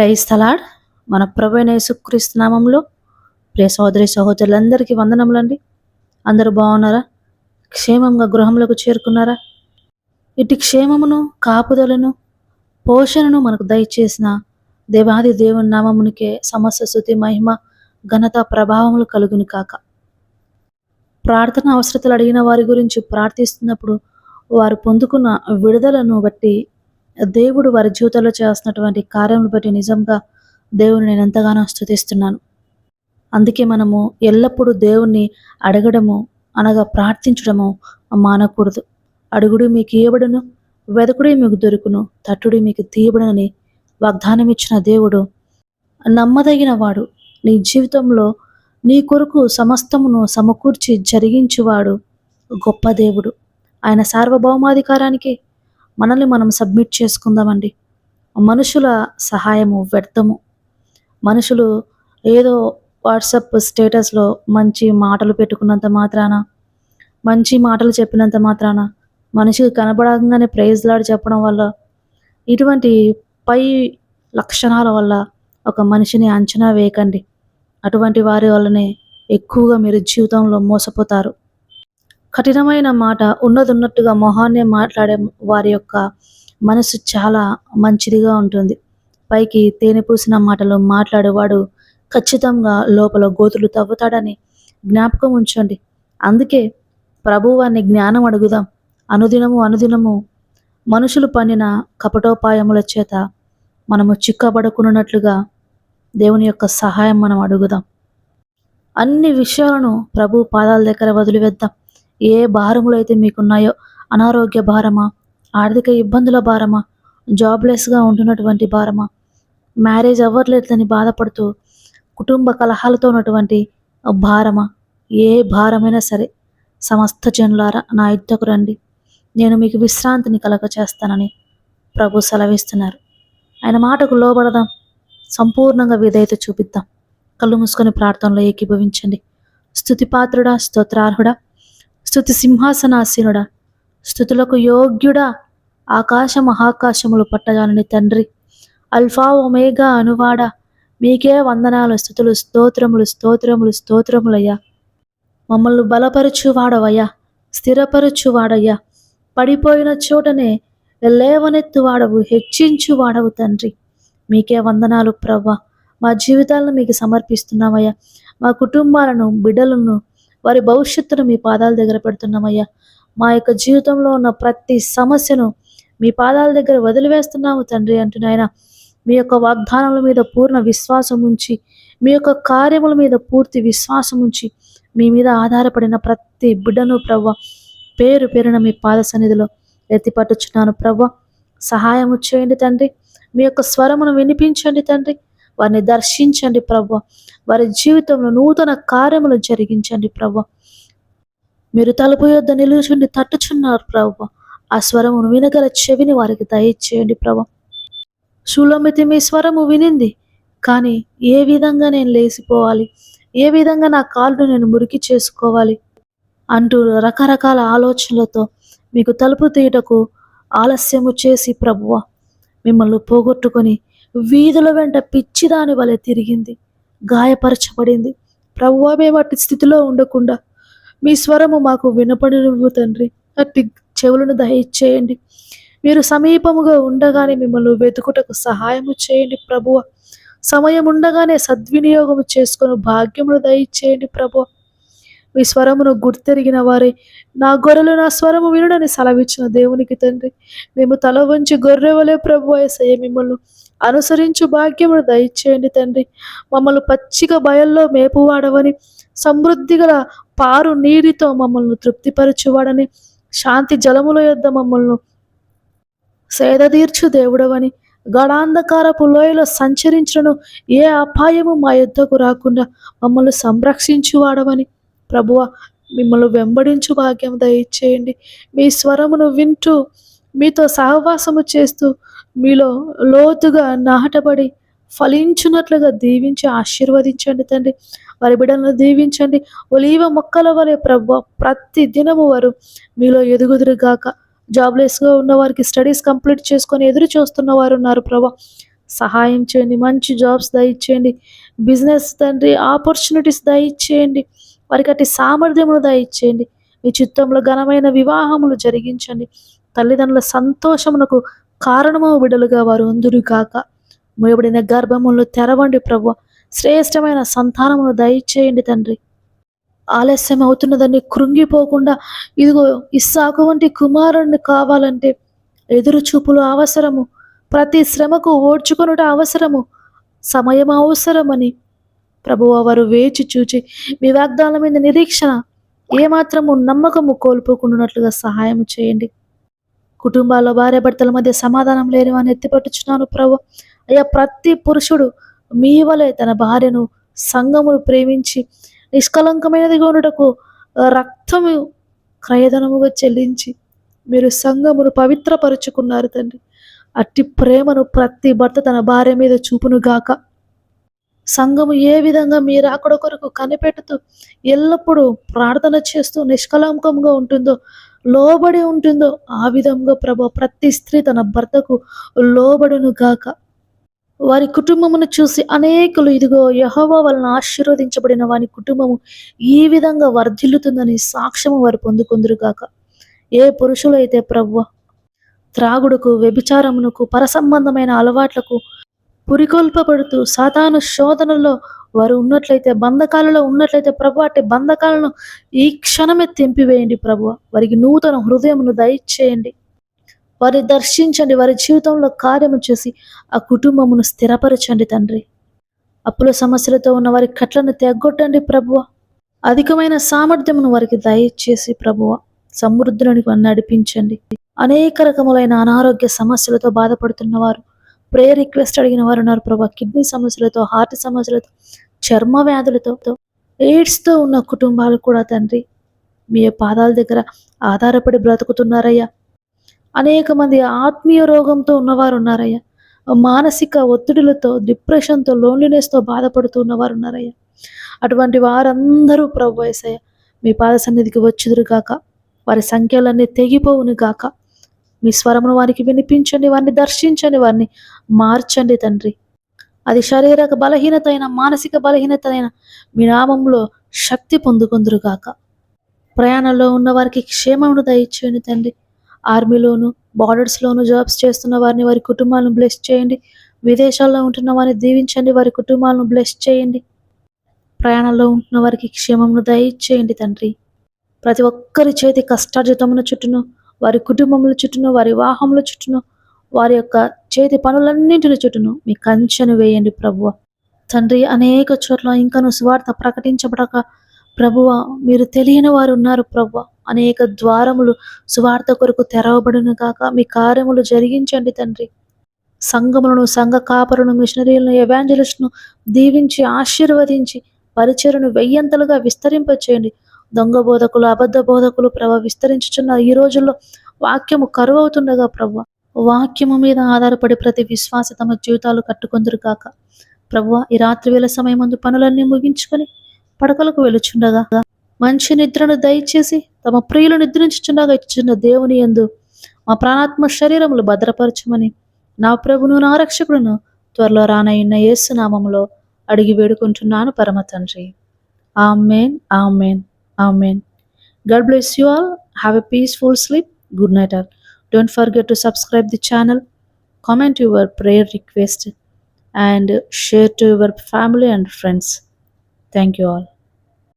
Praise తలాడ్. మన ప్రభైన యేసుక్రీస్తు ప్రియ సహోదరి సహోదరులందరికీ వందనములండి. అందరూ బాగున్నారా? క్షేమంగా గృహంలోకి చేరుకున్నారా? ఇటు క్షేమమును కాపుదలను పోషణను మనకు దయచేసిన దేవాది దేవుని నామమునికే సమస్త శృతి మహిమ ఘనత ప్రభావములు కలుగును కాక. ప్రార్థన అవసరతలు అడిగిన వారి గురించి ప్రార్థిస్తున్నప్పుడు వారు పొందుకున్న విడుదలను బట్టి దేవుడు వారి జీవితంలో చేస్తున్నటువంటి కార్యములు బట్టి నిజంగా దేవుని నేను ఎంతగానో స్థుతిస్తున్నాను. అందుకే మనము ఎల్లప్పుడూ దేవుణ్ణి అడగడము అనగా ప్రార్థించడము మానకూడదు. అడుగుడు మీకు ఇవ్వబడును వెదకుడే మీకు దొరుకును తట్టుడి మీకు తీయబడునని వాగ్దానం ఇచ్చిన దేవుడు నమ్మదగిన వాడు. నీ జీవితంలో నీ కొరకు సమస్తమును సమకూర్చి జరిగించువాడు గొప్ప దేవుడు. ఆయన సార్వభౌమాధికారానికి మనల్ని మనం సబ్మిట్ చేసుకుందామండి. మనుషుల సహాయము వ్యర్థము. మనుషులు ఏదో వాట్సప్ స్టేటస్లో మంచి మాటలు పెట్టుకున్నంత మాత్రాన మంచి మాటలు చెప్పినంత మాత్రాన మనిషికి కనబడంగానే ప్రైజ్ లాడి చెప్పడం వల్ల ఇటువంటి పై లక్షణాల వల్ల ఒక మనిషిని అంచనా వేయకండి. అటువంటి వారి వల్లనే ఎక్కువగా మీరు జీవితంలో మోసపోతారు. కఠినమైన మాట ఉన్నదున్నట్టుగా మొహాన్నే మాట్లాడే వారి యొక్క మనసు చాలా మంచిదిగా ఉంటుంది. పైకి తేనె పూసిన మాటలు మాట్లాడేవాడు ఖచ్చితంగా లోపల గోతులు తవ్వుతాడని జ్ఞాపకం ఉంచండి. అందుకే ప్రభువాన్ని జ్ఞానం అడుగుదాం. అనుదినము అనుదినము మనుషులు పన్నిన కపటోపాయముల చేత మనము చిక్కబడుకున్నట్లుగా దేవుని యొక్క సహాయం మనం అడుగుదాం. అన్ని విషయాలను ప్రభు పాదాల దగ్గర వదిలివేద్దాం. ఏ భారములు అయితే మీకున్నాయో అనారోగ్య భారమా ఆర్థిక ఇబ్బందుల భారమా జాబ్లెస్గా ఉంటున్నటువంటి భారమా మ్యారేజ్ అవ్వట్లేదని బాధపడుతూ కుటుంబ కలహాలతో ఉన్నటువంటి భారమా ఏ భారమైనా సరే సమస్త జనులారా నా యుద్ధకు రండి. నేను మీకు విశ్రాంతిని కలగ చేస్తానని ప్రభు సెలవిస్తున్నారు. ఆయన మాటకు లోబడదాం. సంపూర్ణంగా విధేయత చూపిద్దాం. కళ్ళు మూసుకొని ప్రార్థనలో ఏకీభవించండి. స్థుతిపాత్రుడా స్తోత్రార్హుడా స్థుతి సింహాసనాసీనుడా స్థుతులకు యోగ్యుడా ఆకాశ మహాకాశములు పట్టగాలని తండ్రి. అల్ఫా ఒమేగా అనువాడా మీకే వందనాలు స్థుతులు స్తోత్రములు స్తోత్రములు స్తోత్రములయ్యా. మమ్మల్ని బలపరుచువాడవయ్యా స్థిరపరుచువాడయ్యా. పడిపోయిన చోటనే లేవనెత్తువాడవు హెచ్చించువాడవు తండ్రి. మీకే వందనాలు ప్రవ్వా. మా జీవితాలను మీకు సమర్పిస్తున్నామయ్యా. మా కుటుంబాలను బిడ్డలను వారి భవిష్యత్తును మీ పాదాల దగ్గర పెడుతున్నామయ్యా. మా యొక్క జీవితంలో ఉన్న ప్రతి సమస్యను మీ పాదాల దగ్గర వదిలివేస్తున్నాము తండ్రి అంటున్నాయన మీ యొక్క వాగ్దానముల మీద పూర్ణ విశ్వాసం ఉంచి మీ యొక్క కార్యముల మీద పూర్తి విశ్వాసం ఉంచి మీ మీద ఆధారపడిన ప్రతి బిడ్డను ప్రవ్వ పేరు పేరున మీ పాద సన్నిధిలో ఎత్తిపట్టుచున్నాను ప్రవ్వ. సహాయము చేయండి తండ్రి. మీ యొక్క స్వరమును వినిపించండి తండ్రి. వారిని దర్శించండి ప్రభు. వారి జీవితంలో నూతన కార్యములు జరిగించండి ప్రభు. మీరు తలుపు యొద్ద నిలుచుండి తట్టుచున్నారు ప్రభు. ఆ స్వరమును వినగల చెవిని వారికి దయచేయండి ప్రభు. సులోమితి మీ స్వరము వినింది కానీ ఏ విధంగా నేను లేచిపోవాలి? ఏ విధంగా నా కాళ్ళు నేను మురికి చేసుకోవాలి? అంటూ రకరకాల ఆలోచనలతో మీకు తలుపు తీయటకు ఆలస్యము చేసి ప్రభువ మిమ్మల్ని పోగొట్టుకొని వీధుల వెంట పిచ్చిదాని వలె తిరిగింది. గాయపరచబడింది. ప్రభువ మేము అట్టి స్థితిలో ఉండకుండా మీ స్వరము మాకు వినపడినవు తండ్రి. అట్టి చెవులను దయచేయండి మీరు సమీపముగా ఉండగానే మిమ్మల్ని వెతుకుటకు సహాయము చేయండి ప్రభువ. సమయం ఉండగానే సద్వినియోగము చేసుకుని భాగ్యమును దయచేయండి ప్రభువ. మీ స్వరమును గుర్తెరిగిన వారే నా గొర్రెలు నా స్వరము వినుడని సెలవిచ్చిన దేవునికి తండ్రి. మేము తల వంచి గొర్రెవలే ప్రభు ఏసయ్య మిమ్మల్ని అనుసరించు భాగ్యమును దయచేయండి తండ్రి. మమ్మల్ని పచ్చిక బయల్లో మేపువాడవని సమృద్ధి గల పారు నీటితో మమ్మల్ని తృప్తిపరచువాడని శాంతి జలముల యొద్ద మమ్మల్ని సేదతీర్చు దేవుడవని గడాంధకారపు లోయలో సంచరించను ఏ అపాయము మా యుద్ధకు రాకుండా మమ్మల్ని సంరక్షించువాడవని. ప్రభువ మిమ్మల్ని వెంబడించు భాగ్యం దయచేయండి. మీ స్వరమును వింటూ మీతో సహవాసము చేస్తూ మీలో లోతుగా నాటబడి ఫలించున్నట్లుగా దీవించి ఆశీర్వదించండి తండ్రి. వారి బిడ్డలను దీవించండి. ఒలీవ మొక్కల వలె ప్రభు ప్రతి దినము వారు మీలో ఎదుగుదురుగాక జాబ్లెస్గా ఉన్న వారికి స్టడీస్ కంప్లీట్ చేసుకొని ఎదురు చూస్తున్న వారు ఉన్నారు ప్రభా. సహాయం చేయండి. మంచి జాబ్స్ దయచేయండి. బిజినెస్ తండ్రి ఆపర్చునిటీస్ దయచేయండి. వారికి అట్టి సామర్థ్యమును దయచేయండి. మీ చిత్తంలో ఘనమైన వివాహములు జరిగించండి. తల్లిదండ్రుల సంతోషమునకు కారణము బిడలుగా వారు అందురు కాక మూయబడిన గర్భములను తెరవండి ప్రభు శ్రేష్టమైన సంతానమును దయచేయండి తండ్రి. ఆలస్యం అవుతున్నదాన్ని కృంగిపోకుండా ఇదిగో ఇస్సాకు వంటి కుమారుణ్ణి కావాలంటే ఎదురు చూపులు అవసరము. ప్రతి శ్రమకు ఓడ్చుకొనుట అవసరము. సమయం అవసరమని ప్రభువ వారు వేచి చూచి మీ వాగ్దానం మీద నిరీక్షణ ఏమాత్రము నమ్మకము కోల్పోకుండా సహాయం చేయండి. కుటుంబాల్లో భార్య భర్తల మధ్య సమాధానం లేని వాడిని ఎత్తిపట్టుచున్నాను ప్రభు. అయ్యా ప్రతి పురుషుడు మీ వలె తన భార్యను సంగమును ప్రేమించి నిష్కలంకమైనదిగా ఉండటకు రక్తము క్రయధనముగా చెల్లించి మీరు సంఘమును పవిత్రపరుచుకున్నారు తండ్రి. అట్టి ప్రేమను ప్రతి భర్త తన భార్య మీద చూపును గాక. సంఘము ఏ విధంగా మీరు అక్కడ కొరకు కనిపెడుతూ ఎల్లప్పుడూ ప్రార్థన చేస్తూ నిష్కలంకంగా ఉంటుందో లోబడి ఉంటుందో ఆ విధంగా ప్రభు ప్రతి స్త్రీ తన భర్తకు లోబడును గాక. వారి కుటుంబమును చూసి అనేకులు ఇదిగో యహోవా వలన ఆశీర్వదించబడిన వారి కుటుంబము ఈ విధంగా వర్ధిల్లుతుందని సాక్ష్యము వారు పొందుకుందరు గాక. ఏ పురుషులైతే ప్రవ్వ త్రాగుడుకు వ్యభిచారమునకు పరసంబంధమైన అలవాట్లకు పురికొల్పబడుతూ సాతాను శోధనలో వారు ఉన్నట్లయితే బంధకాలలో ఉన్నట్లయితే ప్రభు అట్టి బంధకాలను ఈ క్షణమే తెంపివేయండి ప్రభు. వారికి నూతన హృదయమును దయచేయండి. వారిని దర్శించండి. వారి జీవితంలో కార్యము చేసి ఆ కుటుంబమును స్థిరపరచండి తండ్రి. అప్పుల సమస్యలతో ఉన్న వారి కట్లను తెగ్గొట్టండి ప్రభువ అధికమైన సామర్థ్యమును వారికి దయచేసి ప్రభువ సమృద్ధులను వారిని నడిపించండి. అనేక రకములైన అనారోగ్య సమస్యలతో బాధపడుతున్న వారు ప్రేయర్ రిక్వెస్ట్ అడిగిన వారు ఉన్నారు ప్రభా. కిడ్నీ సమస్యలతో హార్ట్ సమస్యలతో చర్మ వ్యాధులతో ఎయిడ్స్తో ఉన్న కుటుంబాలు కూడా తండ్రి మీ పాదాల దగ్గర ఆధారపడి బ్రతుకుతున్నారయ్యా. అనేక మంది ఆత్మీయ రోగంతో ఉన్నవారు ఉన్నారయ్యా. మానసిక ఒత్తిడిలతో డిప్రెషన్తో లోన్లీనెస్తో బాధపడుతూ ఉన్నవారు ఉన్నారయ్యా. అటువంటి వారందరూ ప్రభు మీ పాద సన్నిధికి వచ్చుదురుగాక వారి సంఖ్యలన్నీ తెగిపోవును గాక. మీ స్వరమును వారికి వినిపించండి వారిని దర్శించండి వారిని మార్చండి తండ్రి. అది శారీరక బలహీనత అయిన మానసిక బలహీనత అయిన మీ నామంలో శక్తి పొందుకుందురు గాక. ప్రయాణంలో ఉన్న వారికి క్షేమమును దయచేయండి తండ్రి. ఆర్మీలోను బార్డర్స్లోను జాబ్స్ చేస్తున్న వారిని వారి కుటుంబాలను బ్లెస్ చేయండి. విదేశాల్లో ఉంటున్న వారిని దీవించండి వారి కుటుంబాలను బ్లెస్ చేయండి. ప్రయాణంలో ఉంటున్న వారికి క్షేమమును దయచేయండి తండ్రి. ప్రతి ఒక్కరి చేతి కష్టార్జితమున చుట్టూను వారి కుటుంబముల చుట్టూను వారి వివాహముల చుట్టూను వారి యొక్క చేతి పనులన్నింటిని చుట్టూను మీ కంచెను వేయండి ప్రభువ. తండ్రి అనేక చోట్ల ఇంకను సువార్త ప్రకటించబడక ప్రభువ మీరు తెలియని వారు ఉన్నారు ప్రభువ. అనేక ద్వారములు సువార్త కొరకు తెరవబడును కాక మీ కార్యములు జరిగించండి తండ్రి. సంఘములను సంఘ కాపరును మిషనరీలను ఎవాంజలిస్ట్ను దీవించి ఆశీర్వదించి పరిచయను వెయ్యంతలుగా విస్తరింపచేయండి. దొంగ బోధకులు అబద్ధ బోధకులు ప్రభ విస్తరించుచున్న ఈ రోజుల్లో వాక్యము కరువవుతుండగా ప్రభు వాక్యము మీద ఆధారపడి ప్రతి విశ్వాస తమ జీవితాలు కట్టుకొందురు కాక ప్రభు ఈ రాత్రి వేళ సమయం ముందు పనులన్నీ ముగించుకొని పడకలకు వెలుచుండగా మంచి నిద్రను దయచేసి తమ ప్రియులు నిద్రించుచుండగా ఇచ్చిన దేవుని యందు మా ప్రాణాత్మ శరీరములు భద్రపరచమని నా ప్రభును నా రక్షకుడును త్వరలో రానయ్యున్న యేసునామంలో అడిగి వేడుకుంటున్నాను పరమ తండ్రి. Amen amen. Amen. God bless you all. Have a peaceful sleep. Good night all. Don't forget to subscribe the channel, comment your prayer request and share to your family and friends. Thank you all.